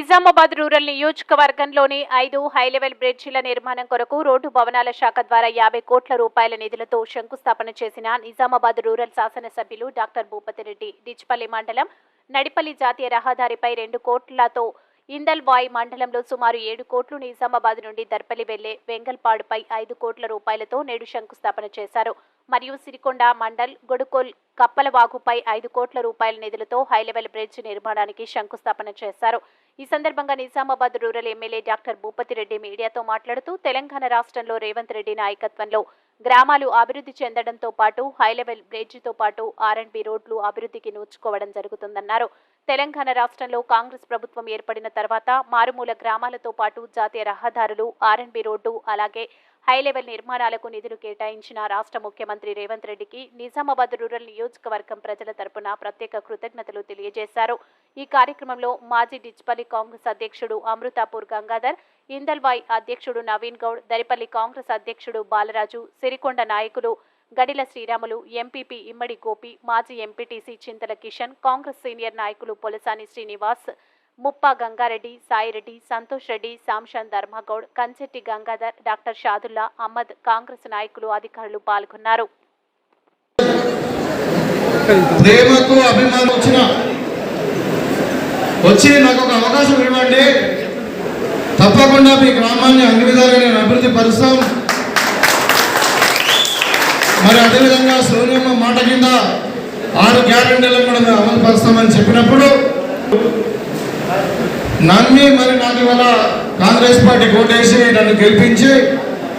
Nizamabad rural నియోజకవర్గంలోని ఐదు high level బ్రిడ్జిల నిర్మాణం కొరకు రోడ్డు భవనాల శాఖ ద్వారా యాభై కోట్ల రూపాయల నిధులతో శంకుస్థాపన చేసిన నిజామాబాద్ రూరల్ శాసనసభ్యులు డాక్టర్ భూపతిరెడ్డి డిచ్పల్లి మండలం నడిపల్లి జాతీయ రహదారిపై రెండు కోట్లతో ఇందల్వాయ్ మండలంలో సుమారు ఏడు కోట్లు నిజామాబాద్ నుండి దర్పల్లి వెళ్ళే వెంగల్పాడుపై ఐదు కోట్ల రూపాయలతో నేడు శంకుస్థాపన చేశారు. మరియు సిరికొండ మండల్ గొడుకోల్ కప్పలవాగుపై ఐదు కోట్ల రూపాయల నిధులతో హైలెవెల్ బ్రిడ్జ్ నిర్మాణానికి శంకుస్థాపన చేశారు. ఈ సందర్భంగా Nizamabad rural MLA doctor Bhupathireddy మీడియాతో మాట్లాడుతూ తెలంగాణ రాష్ట్రంలో రేవంత్ రెడ్డి నాయకత్వంలో గ్రామాలు అభివృద్ధి చెందడంతో పాటు హైలెవెల్ బ్రిడ్జితో పాటు ఆర్ఎండ్బి రోడ్లు అభివృద్ధికి నోచుకోవడం జరుగుతుందన్నారు. తెలంగాణ రాష్ట్రంలో కాంగ్రెస్ ప్రభుత్వం ఏర్పడిన తర్వాత మారుమూల గ్రామాలతో పాటు జాతీయ రహదారులు ఆర్ఎండ్బి రోడ్డు అలాగే హైలెవెల్ నిర్మాణాలకు నిధులు కేటాయించిన రాష్ట్ర ముఖ్యమంత్రి రేవంత్ రెడ్డికి నిజామాబాద్ రూరల్ నియోజకవర్గం ప్రజల తరపున ప్రత్యేక కృతజ్ఞతలు తెలియజేశారు. ఈ కార్యక్రమంలో మాజీ డిచ్పల్లి కాంగ్రెస్ అధ్యక్షుడు అమృతాపూర్ గంగాధర్ ఇందల్వాయ్ అధ్యక్షుడు నవీన్ గౌడ్ దరిపల్లి కాంగ్రెస్ అధ్యక్షుడు బాలరాజు సిరికొండ నాయకులు గడిల శ్రీరాములు ఎంపీపీ ఇమ్మడి గోపి మాజీ MPTC Chinthala Kishan Congress senior నాయకులు పొలసాని శ్రీనివాస్ ముప్ప గంగారెడ్డి సాయిరెడ్డి సంతోష్ రెడ్డి శాంషన్ ధర్మగౌడ్ కంచెట్టి గంగాధర్ డాక్టర్ షాదుల్లా అహ్మద్ కాంగ్రెస్ నాయకులు అధికారులు పాల్గొన్నారు. ప్రేమకు అభిమానం వచ్చిన వచ్చి నాకు ఒక అవకాశం ఇవ్వండి. తప్పకుండా మీ గ్రామాన్ని అన్ని విధాలుగా నేను అభివృద్ధి పరుస్తాం. మరి అదేవిధంగా సోనియమ్మ మాట కింద ఆరు గ్యారెంటీలను కూడా మేము అమలు పరుస్తామని చెప్పినప్పుడు నమ్మి మరి నాకు ఇవాళ కాంగ్రెస్ పార్టీ కోటేసి నన్ను గెలిపించి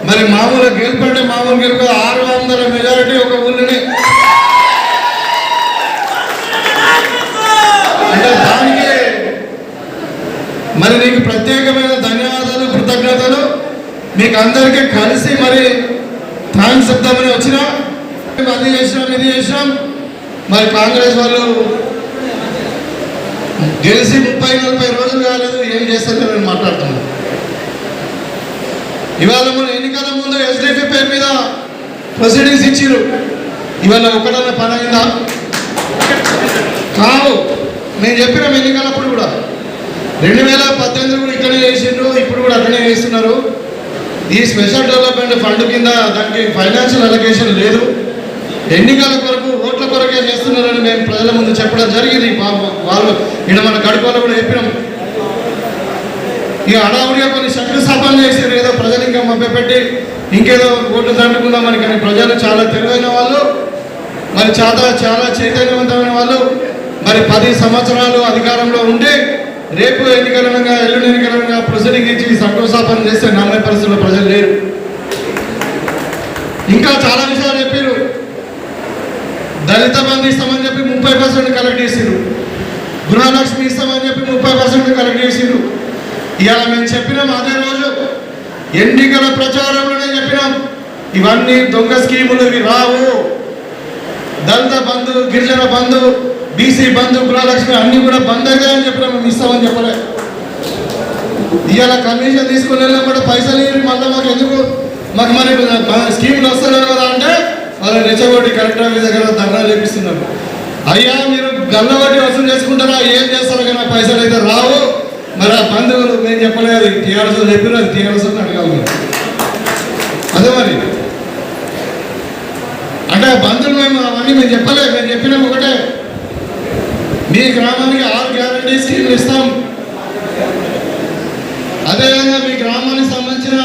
మరి మామూలు గెలుపంటే మామూలు గెలుపు ఆరు వందల మెజారిటీ ఒక ఊళ్ళని అంటే దానికి మరి నీకు ప్రత్యేకమైన ధన్యవాదాలు కృతజ్ఞతలు. మీకు అందరికీ కలిసి మరి థ్యాంక్స్ చెప్తామని వచ్చిన. అది చేసినాం ఇది చేసినాం. మరి కాంగ్రెస్ వాళ్ళు గెలిచి ముప్పై నలభై రోజులు కాలేదు ఏం చేస్తారో నేను మాట్లాడుతున్నాను ఇవాళ మన ఎన్నికల ముందు ఎస్డిపి పేరు మీద ప్రొసీడింగ్స్ ఇచ్చిరు ఇవాళ ఒకటన్నా పని అయిందా? కావు నేను చెప్పిన ఎన్నికలప్పుడు కూడా. రెండు వేల పద్దెనిమిది కూడా ఇక్కడే చేసిండ్రు ఇప్పుడు కూడా అక్కడే చేస్తున్నారు. ఈ స్పెషల్ డెవలప్మెంట్ ఫండ్ కింద దానికి ఫైనాన్షియల్ అలొకేషన్ లేదు. ఎన్నికల కొరకు కొరకే చేస్తున్నారని మేము ప్రజల ముందు చెప్పడం జరిగింది. పాపం వాళ్ళు ఇక్కడ మన గడుపులో కూడా చెప్పినాం. ఇక హడావుడిగా కొన్ని శంకుస్థాపన చేశారు. ఏదో ప్రజలు ఇంకా మభ్యపెట్టి ఇంకేదో ఓట్లు దండుకుందామని కానీ ప్రజలు చాలా తెలివైన వాళ్ళు మరి చాలా చాలా చైతన్యవంతమైన వాళ్ళు. మరి పది సంవత్సరాలు అధికారంలో ఉండి రేపు ఎన్నికలనగా ఎల్లుండి ఎన్నికలనగా ప్రొసీడింగ్ ఇచ్చి శంకుస్థాపన చేస్తే నమ్మే పరిస్థితుల్లో ప్రజలు లేరు ఇంకా చాలా విషయాలు చెప్పారు దళిత బంధు ఇస్తామని చెప్పి ముప్పై పర్సెంట్ కలెక్ట్ చేసిండ్రు. గృహలక్ష్మి ఇస్తామని చెప్పి ముప్పై పర్సెంట్ కలెక్ట్ చేసిండ్రు. ఇవాళ మేము చెప్పినాం అదే రోజు ఎన్నికల ప్రచారంలోనే చెప్పినాం. ఇవన్నీ దొంగ స్కీములు ఇవి రావు. దళిత బంధు గిరిజన బంధు బీసీ బంధు గృహలక్ష్మి అన్ని కూడా బంద్ అని చెప్పినాం. మేము ఇస్తామని చెప్పలే. ఇవాళ కమిషన్ తీసుకుని కూడా పైసలు మళ్ళీ మాకు ఎందుకు? మాకు మరి మన స్కీములు కదా అంటే వాళ్ళు రెచ్చగొట్టి కలెక్టర్ దగ్గర ధర్నా చేపిస్తున్నారు. అయ్యా మీరు గల్లబట్టి వసూలు చేసుకుంటారా? ఏం చేస్తారో కానీ పైసలు అయితే రావు. మరి ఆ బంధువులు నేను చెప్పలేదు. టీఆర్ఎస్ చెప్పిన అది టీఆర్ఎస్ అని అడగాలి అదే మరి. అంటే బంధువులు మేము అవన్నీ మేము చెప్పలేదు మేము చెప్పినాం ఒకటే. మీ గ్రామానికి ఆరు గ్యారంటీ స్కీమ్లు ఇస్తాం. అదేవిధంగా మీ గ్రామానికి సంబంధించిన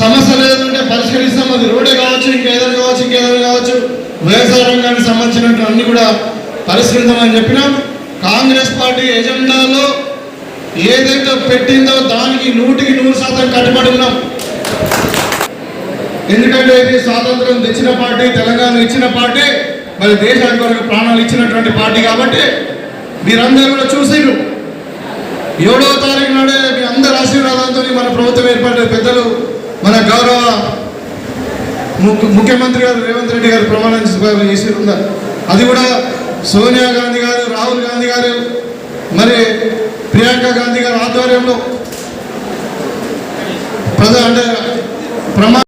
సమస్యలు ఏదంటే పరిష్కరిస్తాం. అది రోడ్డే కావచ్చు ఇంకేదైనా కావచ్చు ఇంకేదైనా కావచ్చు. వ్యవసాయ రంగానికి సంబంధించినటువంటి అన్ని కూడా పరిశీలిద్దామని చెప్పినాం కాంగ్రెస్ పార్టీ ఎజెండాలో ఏదైతే పెట్టిందో దానికి నూటికి నూరు శాతం కట్టుబడి ఉన్నాం. ఎందుకంటే ఇది స్వాతంత్రం తెచ్చిన పార్టీ తెలంగాణ ఇచ్చిన పార్టీ మరి దేశానికి వరకు ప్రాణాలు ఇచ్చినటువంటి పార్టీ కాబట్టి మీరందరూ కూడా చూసిరు ఏడవ తారీఖు నాడే మీ అందరి ఆశీర్వాదంతో మన ప్రభుత్వం ఏర్పడిన పెద్దలు మన గౌరవ ముఖ్యమంత్రి గారు రేవంత్ రెడ్డి గారు ప్రమాణం చేసి అది కూడా సోనియా గాంధీ గారు రాహుల్ గాంధీ గారు మరి ప్రియాంక గాంధీ గారి ఆధ్వర్యంలో ప్రజా అంటే ప్రమా